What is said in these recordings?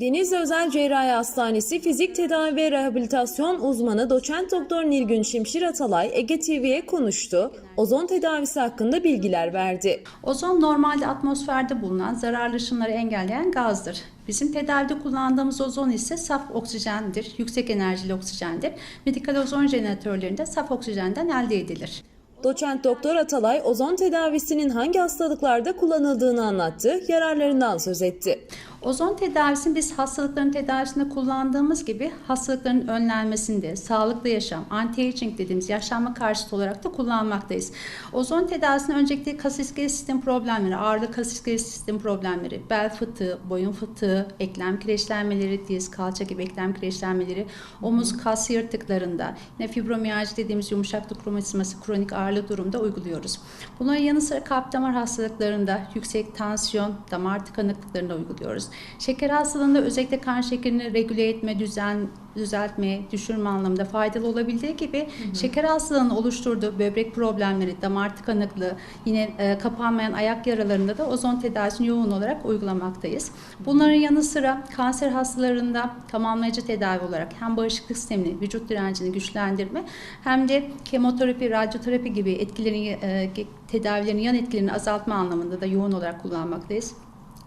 Deniz Özel Cerrahi Hastanesi Fizik Tedavi ve Rehabilitasyon uzmanı doçent doktor Nilgün Şimşir Atalay Ege TV'ye konuştu. Ozon tedavisi hakkında bilgiler verdi. Ozon normalde atmosferde bulunan zararlı ışınları engelleyen gazdır. Bizim tedavide kullandığımız ozon ise saf oksijendir, yüksek enerjili oksijendir. Medikal ozon jeneratörlerinde saf oksijenden elde edilir. Doçent doktor Atalay ozon tedavisinin hangi hastalıklarda kullanıldığını anlattı, yararlarından söz etti. Ozon tedavisini biz hastalıkların tedavisinde kullandığımız gibi hastalıkların önlenmesinde, sağlıklı yaşam, anti-aging dediğimiz yaşlanma karşıtı olarak da kullanmaktayız. Ozon tedavisinde öncelikle kas iskelet sistem problemleri, ağırlık kas iskelet sistem problemleri, bel fıtığı, boyun fıtığı, eklem kireçlenmeleri, diz, kalça gibi eklem kireçlenmeleri, omuz kas yırtıklarında, yine fibromiyalji dediğimiz yumuşaklık romatizması, kronik ağrı durumda uyguluyoruz. Bunların yanı sıra kalp damar hastalıklarında, yüksek tansiyon, damar tıkanıklıklarında uyguluyoruz. Şeker hastalığında özellikle kan şekerini regüle etme, düzen, düzeltme, düşürme anlamında faydalı olabildiği gibi şeker hastalığının oluşturduğu böbrek problemleri, damar tıkanıklığı, yine e, kapanmayan ayak yaralarında da ozon tedavisini yoğun olarak uygulamaktayız. Bunların yanı sıra kanser hastalarında tamamlayıcı tedavi olarak hem bağışıklık sistemini, vücut direncini güçlendirme hem de kemoterapi, radyoterapi gibi etkilerin e, tedavilerin yan etkilerini azaltma anlamında da yoğun olarak kullanmaktayız.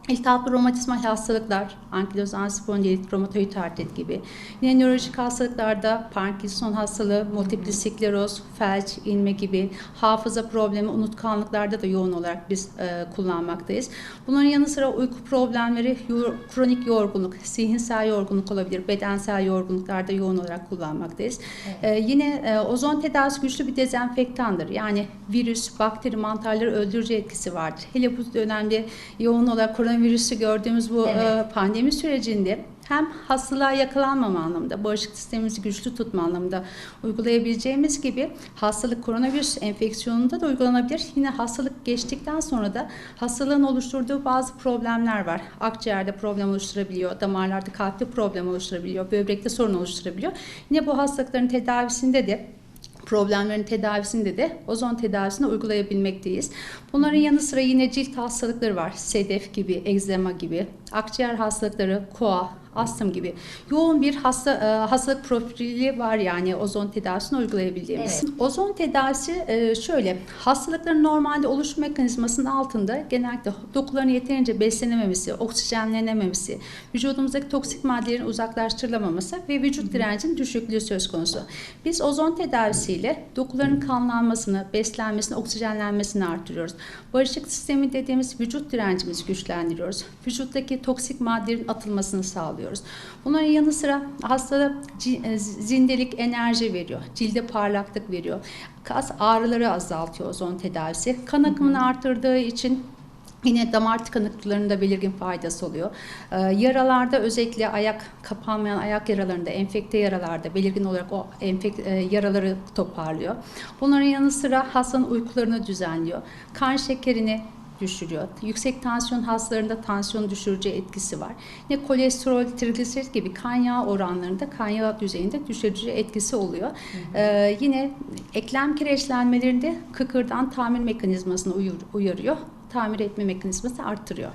İltihaplı romatizmal hastalıklar, ankilozan spondilit, romatoid artrit gibi. Yine nörolojik hastalıklarda Parkinson hastalığı, multiple skleroz, felç, inme gibi hafıza problemi, unutkanlıklarda da yoğun olarak biz e, kullanmaktayız. Bunların yanı sıra uyku problemleri, yor- kronik yorgunluk, zihinsel yorgunluk olabilir, bedensel yorgunluklarda yoğun olarak kullanmaktayız. E, yine e, ozon tedavisi güçlü bir dezenfektandır. Yani virüs, bakteri, mantarları öldürücü etkisi vardır. Hele bu dönemde yoğun olarak koronavirüsü gördüğümüz bu Evet. e, pandemi sürecinde hem hastalığa yakalanmama anlamında, bağışıklık sistemimizi güçlü tutma anlamında uygulayabileceğimiz gibi hastalık koronavirüs enfeksiyonunda da uygulanabilir. Yine hastalık geçtikten sonra da hastalığın oluşturduğu bazı problemler var. Akciğerde problem oluşturabiliyor, damarlarda kalpte problem oluşturabiliyor, böbrekte sorun oluşturabiliyor. Yine bu hastalıkların tedavisinde de problemlerin tedavisinde de ozon tedavisini uygulayabilmekteyiz. Bunların yanı sıra yine cilt hastalıkları var. Sedef gibi, egzema gibi, akciğer hastalıkları, koa, astım gibi yoğun bir hasta e, hastalık profili var yani ozon tedavisini uygulayabildiğimiz. Ozon tedavisi e, şöyle hastalıkların normalde oluşum mekanizmasının altında genellikle dokuların yeterince beslenememesi, oksijenlenememesi, vücudumuzdaki toksik maddelerin uzaklaştırılamaması ve vücut direncinin düşüklüğü söz konusu. Biz ozon tedavisiyle dokuların kanlanmasını, beslenmesini, oksijenlenmesini artırıyoruz. Bağışıklık sistemi dediğimiz vücut direncimizi güçlendiriyoruz. Vücuttaki toksik maddelerin atılmasını sağlıyoruz. Bunların yanı sıra hastada e, zindelik enerji veriyor. Cilde parlaklık veriyor. Kas ağrıları azaltıyor ozon tedavisi. Kan akımını arttırdığı için Yine damar tıkanıklıklarında belirgin faydası oluyor. Ee, yaralarda özellikle ayak kapanmayan ayak yaralarında, enfekte yaralarda belirgin olarak o enfek e, yaraları toparlıyor. Bunların yanı sıra hastanın uykularını düzenliyor. Kan şekerini düşürüyor. Yüksek tansiyon hastalarında tansiyon düşürücü etkisi var. Yine kolesterol, trigliserit gibi kan yağı oranlarında kan yağı düzeyinde düşürücü etkisi oluyor. Ee, yine eklem kireçlenmelerinde kıkırdan tamir mekanizmasını uyur- uyarıyor. Tamir etme mekanizması arttırıyor.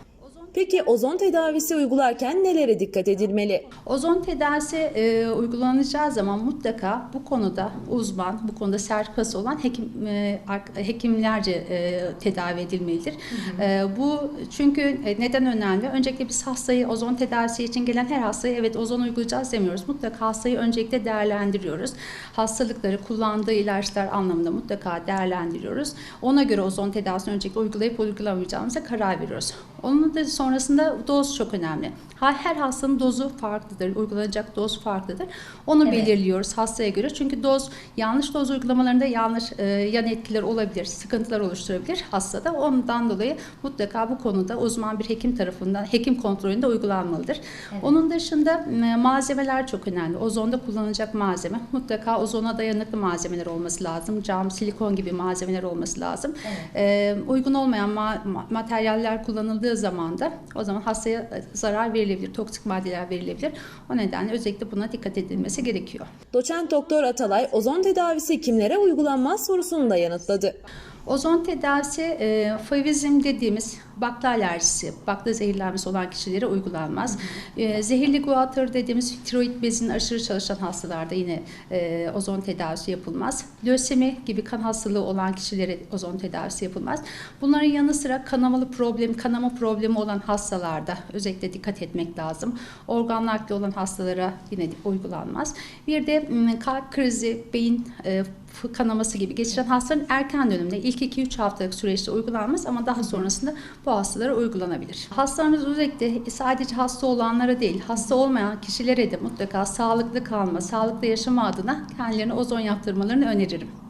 Peki ozon tedavisi uygularken nelere dikkat edilmeli? Ozon tedavisi e, uygulanacağı zaman mutlaka bu konuda uzman, bu konuda sertifikası olan hekim e, hekimlerce e, tedavi edilmelidir. E, bu çünkü e, neden önemli? Öncelikle biz hastayı ozon tedavisi için gelen her hastaya evet ozon uygulayacağız demiyoruz. Mutlaka hastayı öncelikle değerlendiriyoruz. Hastalıkları, kullandığı ilaçlar anlamında mutlaka değerlendiriyoruz. Ona göre ozon tedavisini öncelikle uygulayıp uygulamayacağımıza karar veriyoruz. Onun da sonrasında doz çok önemli. Her hastanın dozu farklıdır, uygulanacak doz farklıdır. Onu Evet. belirliyoruz hastaya göre. Çünkü doz yanlış doz uygulamalarında yanlış e, yan etkiler olabilir, sıkıntılar oluşturabilir hastada. Ondan dolayı mutlaka bu konuda uzman bir hekim tarafından, hekim kontrolünde uygulanmalıdır. Onun dışında e, malzemeler çok önemli. Ozonda kullanılacak malzeme mutlaka ozona dayanıklı malzemeler olması lazım. Cam, silikon gibi malzemeler olması lazım. E, uygun olmayan ma- ma- materyaller kullanıldığı zaman da o zaman hastaya e, zarar verilebilir, toksik maddeler verilebilir. O nedenle özellikle buna dikkat edilmesi gerekiyor. Doçent doktor Atalay ozon tedavisi kimlere uygulanmaz sorusunu da yanıtladı. Ozon tedavisi e, favizm dediğimiz bakla alerjisi, bakla zehirlenmesi olan kişilere uygulanmaz. E, zehirli guatr dediğimiz tiroid bezinin aşırı çalışan hastalarda yine e, ozon tedavisi yapılmaz. Lösemi gibi kan hastalığı olan kişilere ozon tedavisi yapılmaz. Bunların yanı sıra kanamalı problem, kanama problemi olan hastalarda özellikle dikkat etmek lazım. Organ nakli olan hastalara yine uygulanmaz. Bir de kalp krizi, beyin e, kanaması gibi geçiren hastaların erken dönemde ilk 2-3 haftalık süreçte uygulanmaz ama daha sonrasında bu hastalara uygulanabilir. Hastalarımız özellikle sadece hasta olanlara değil, hasta olmayan kişilere de mutlaka sağlıklı kalma, sağlıklı yaşama adına kendilerine ozon yaptırmalarını öneririm.